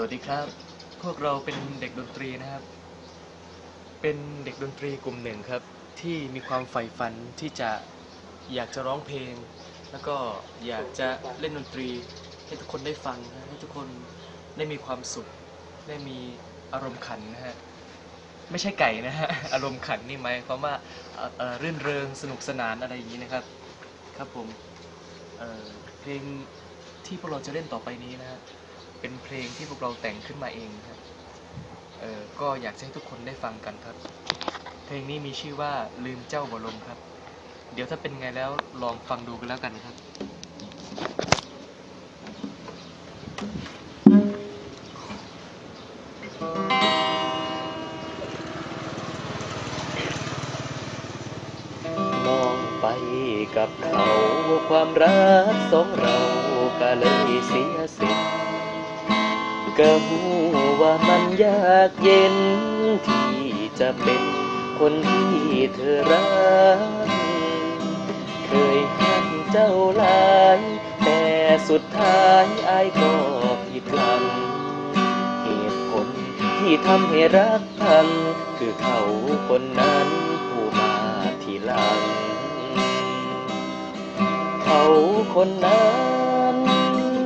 วัสดีครับ พวกเราเป็นเด็กดนตรีนะครับ เป็นเด็กดนตรีกลุ่มหนึ่งครับ ที่มีความใฝ่ฝันที่จะอยากจะร้องเพลง แล้วก็อยากจะเล่นดนตรี ให้ทุกคนได้ฟังนะให้ทุกคนได้มีความสุข ได้มีอารมณ์ขันนะฮะ ไม่ใช่ไก่นะฮะ อารมณ์ขันนี่หมายความว่าเอ่อเอ่อรื่นเริงสนุกสนานอะไรอย่างนี้นะครับ ครับผมเอ่อเพลงที่พวกเราจะเล่นต่อไปนี้นะฮะ เป็นเพลงที่พวกเราแต่งขึ้นมาเองครับเออก็อยากให้ทุกคนได้ฟังกันครับ เพลงนี้มีชื่อว่าลืมเจ้าบ่ลมครับ เดี๋ยวถ้าเป็นไงแล้วลองฟังดูกันแล้วกันครับมองไปกับเขาความรักสองเราก็เลยเสียสิทธิ์ ก็หูว่ามันยากเย็น ที่จะเป็นคนที่เธอรัก เคยหักเจ้าหลาย แต่สุดท้ายอายก็ผิดหวังเหตุผลที่ทำให้รักพัง คือเขาคนนั้นผู้มาทีหลัง เขาคนนั้น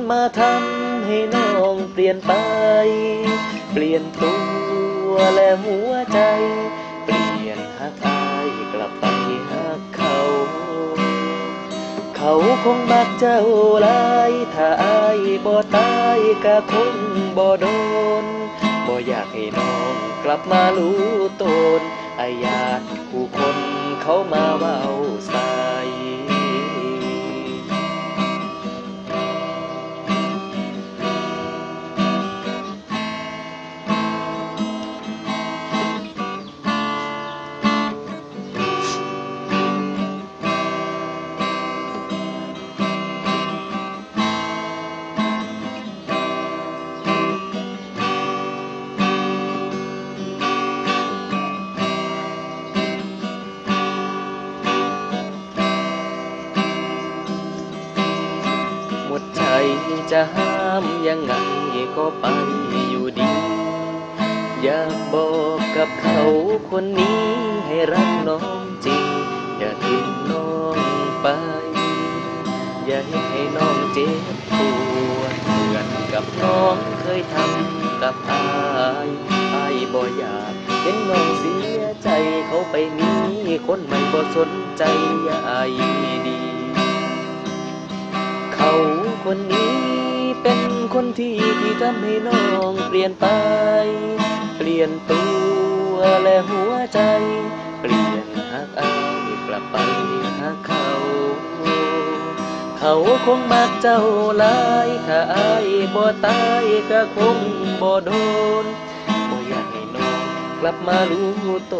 มาทำให้น้อง เปลี่ยนไป เปลี่ยนตัวและหัวใจ เปลี่ยนหักอายกลับไปหักเขา เขาคงมักเจ้าหลายถ้าอายบ่ตายก็คงบ่โดนบ่อยากให้น้องกลับมารู้ตนอายานผู้คนเขามาเว้าใส่ จจะห้ามยังไงก็ไปอยู่ดี อยากบอกกับเขาคนนี้ให้รักน้องจริง อย่าทิ้งน้องไป อย่าให้น้องเจ็บปวดเหมือนกับน้องเคยทำกับอายอายบ่อยากเห็นน้องเสียใจเขาไปมีคนใหม่บ่สนใจอาย คนนี้เป็นคนที่ที่ทำให้น้องเปลี่ยนไป เปลี่ยนตัวและหัวใจ เปลี่ยนหักอายกลับไปหักเขา เขาคงมักเจ้าหลายถ้าอายบ่ตายก็คงบ่โดนบ่อยากให้น้องกลับมารู้ต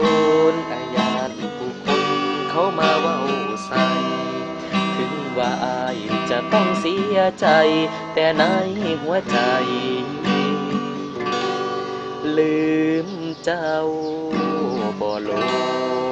นอาญานผู้คนเขามาเว้าใส่ถึงว่าอาย ต้องเสียใจ แต่ในหัวใจ ลืมเจ้าบ่ลง